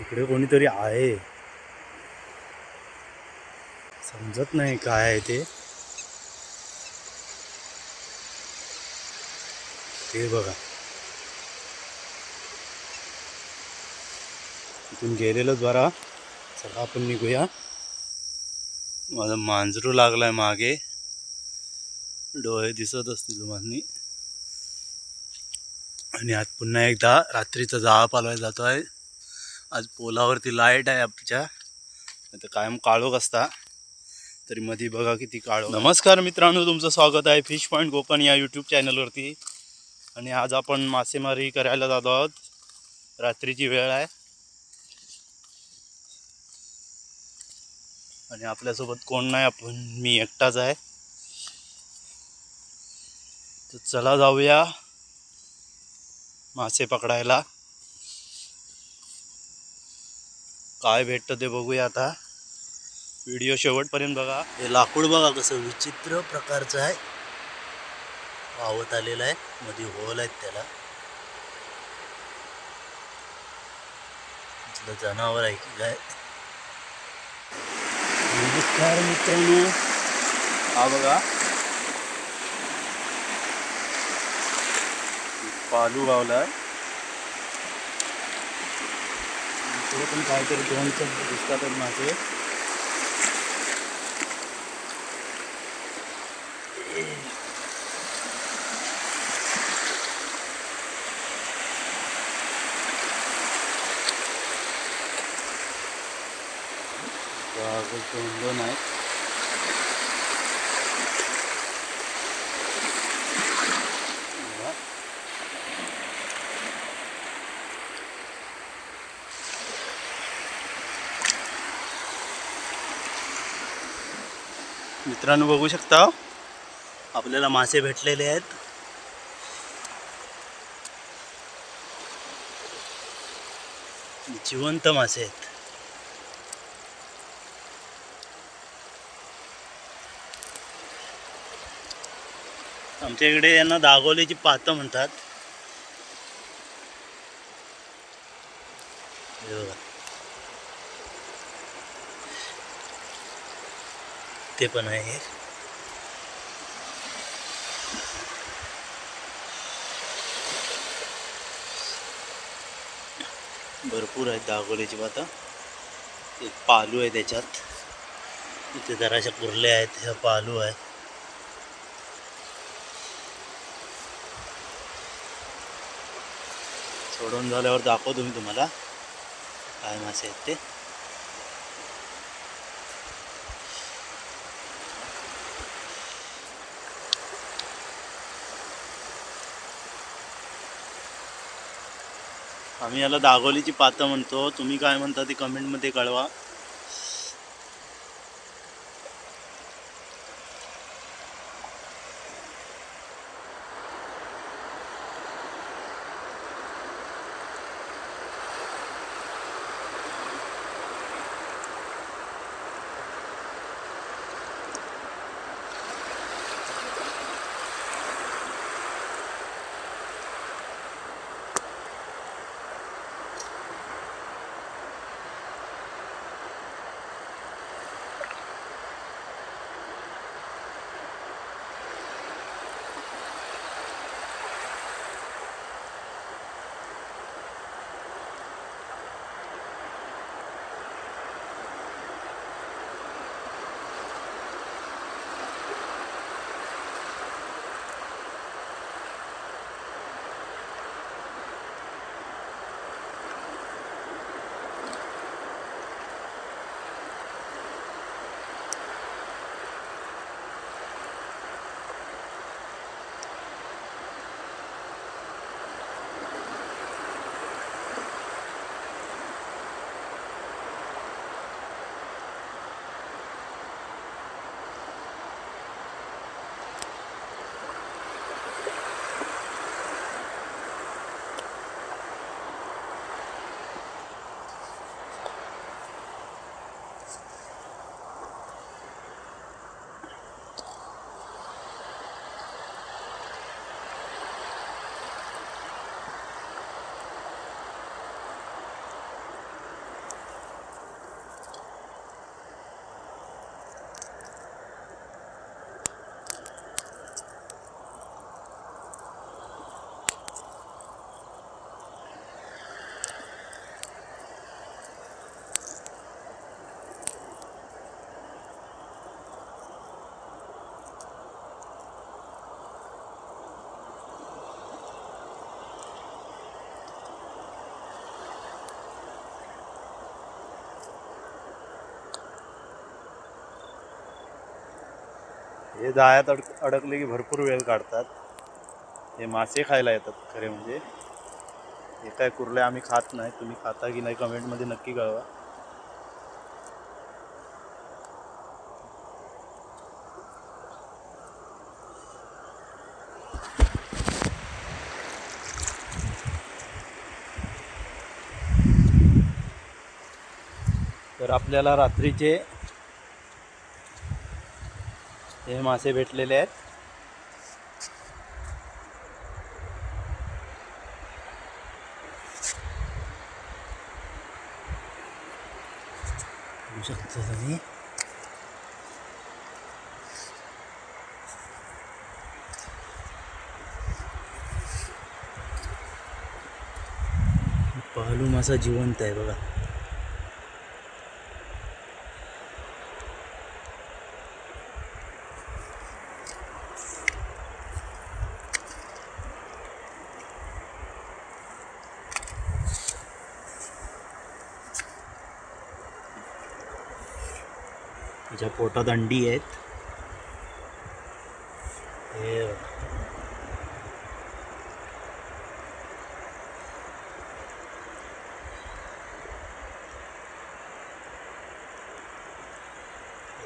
इकडे कोणीतरी आहे. समजत नाही काय आहे ते. ते बघा. इथून गेलेलोच बरा चला आपण निघूया. माझा मांजरू लागलाय मागे. डोळे दिसत असतील तुम्हाला आणि आज पुन्हा एकदा रात्रीचा जाळा पालवायला जातो आहे आज पोलावरती लाइट आहे आमच्या. तर कायम काळोख असता. तरी मध्ये बघा किती काळो नमस्कार मित्रांनो तुमचं स्वागत आहे फिश पॉईंट कोकण या यूट्यूब चॅनलवरती आणि आज आपण मासेमारी करायला जातो आहोत. रात्रीची वेळ आहे. आणि आपल्यासोबत कोण नाही आपण मी एकटाच आहे. तर चला जाऊया. मासे पकडायला. काय भेटतं ते बघूया आता. व्हिडिओ शेवटपर्यंत बघा. हे लाकूड बघा कसं विचित्र प्रकारचं आहे. वावत आलेलं आहे. मध्ये होल आहेत त्याला. जनावर आहे की काय? नमस्कार मित्रांनो. हा बघा. पालू गावला इकडे पण काहीतरी दोनच दिसतात माझे दोन दोन आहेत. मित्रांनो बघू शकता. आपल्याला मासे भेटलेले आहेत. जिवंत मासे आहेत. आमच्या इकडे यांना दागोलीची पातं म्हणतात हे बघा. ते पण आहे. भरपूर आहेत दागोलीची पातं एक पालू आहे त्याच्यात. इथे जराशा कुर्ल्या आहेत ह्या पालू आहे सोडून झाल्यावर दाखवतो मी तुम्हाला. काय मासे आहेत ते. आम्ही याला दागोलीची पातं म्हणतो. तुम्ही काय म्हणता ते कमेंटमध्ये कळवा. हे जाळ्यात अडक अडकले की भरपूर वेळ काढतात. हे मासे खायला येतात खरे म्हणजे. हे काय कुर्ले आम्ही खात नाही. तुम्ही खाता की नाही कमेंटमध्ये नक्की कळवा. तर आपल्याला रात्रीचे हे मासे भेटलेले आहेत. बघू तुम्ही. पालू मासा जिवंत आहे बघा. त्याच्या पोटात अंडी आहेत. हे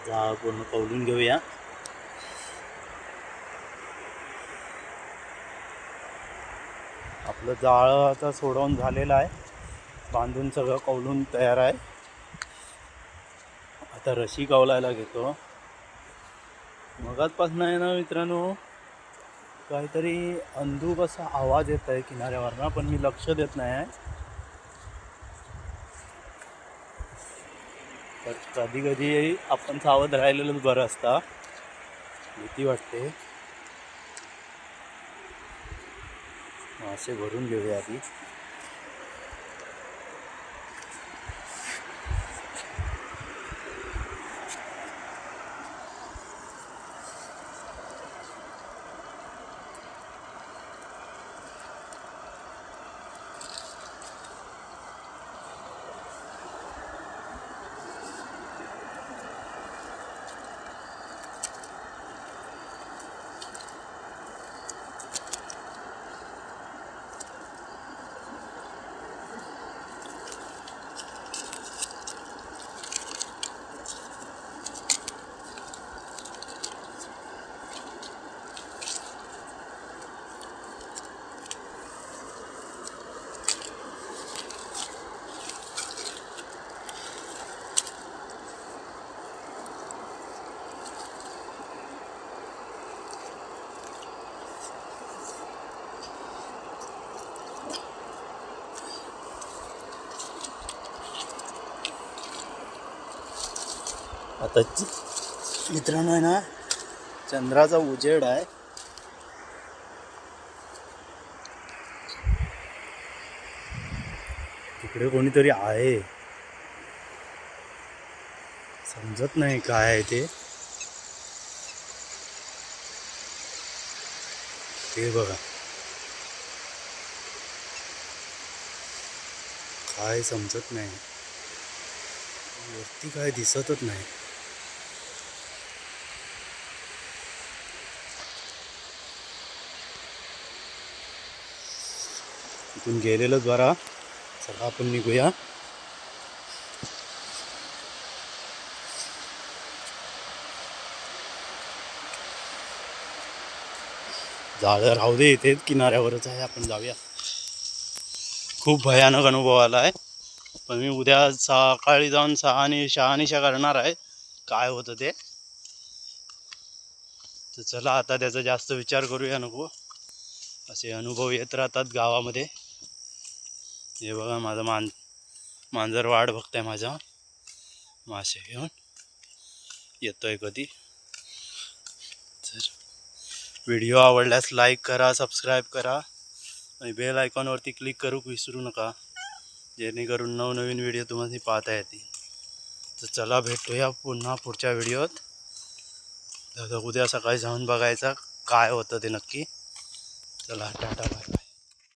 जाळ पूर्ण कवलून घेऊया. आपलं जाळं आता सोडवून झालेलं आहे. बांधून सगळं कवलून तयार आहे. आता रशी कवलायला घेतो. मगाचपासून आहे ना मित्रांनो काहीतरी अंधूक असा आवाज येत आहे किनाऱ्यावरनं पण मी लक्ष देत नाही. आहे तर कधी कधी आपण सावध राहिलेलंच बरं असता. भीती वाटते. मासे भरून घेऊया आधी. आता मित्रांनो आहे ना चंद्राचा उजेड आहे. तिकडे कोणीतरी आहे. समजत नाही काय आहे ते. ते बघा. काय समजत नाही. वरती काय दिसतच नाही. इथून गेलेलंच बरा चला आपण निघूया. जाळं राहू दे इथे किनाऱ्यावरच आहे. आपण जाऊया. खूप भयानक अनुभव आला आहे. पण मी उद्या सकाळी जाऊन सहानी शहानिशा करणार आहे. काय होतं ते? तर चला आता त्याचा जास्त विचार करूया नको. असे अनुभव येत राहतात गावामध्ये. हे बघा माझा मान मांजर वाट बघताय माझा मासे घेऊन. येतोय कधी. तर व्हिडिओ आवडल्यास लाईक करा सबस्क्राईब करा आणि बेल आयकॉनवरती क्लिक करू विसरू नका. जेणेकरून नवनवीन व्हिडिओ तुम्हाला पाहता येतील. तर चला भेटूया पुन्हा पुढच्या व्हिडिओत. तर उद्या सकाळी जाऊन बघायचा काय होतं ते नक्की. चला टाटा बाय बाय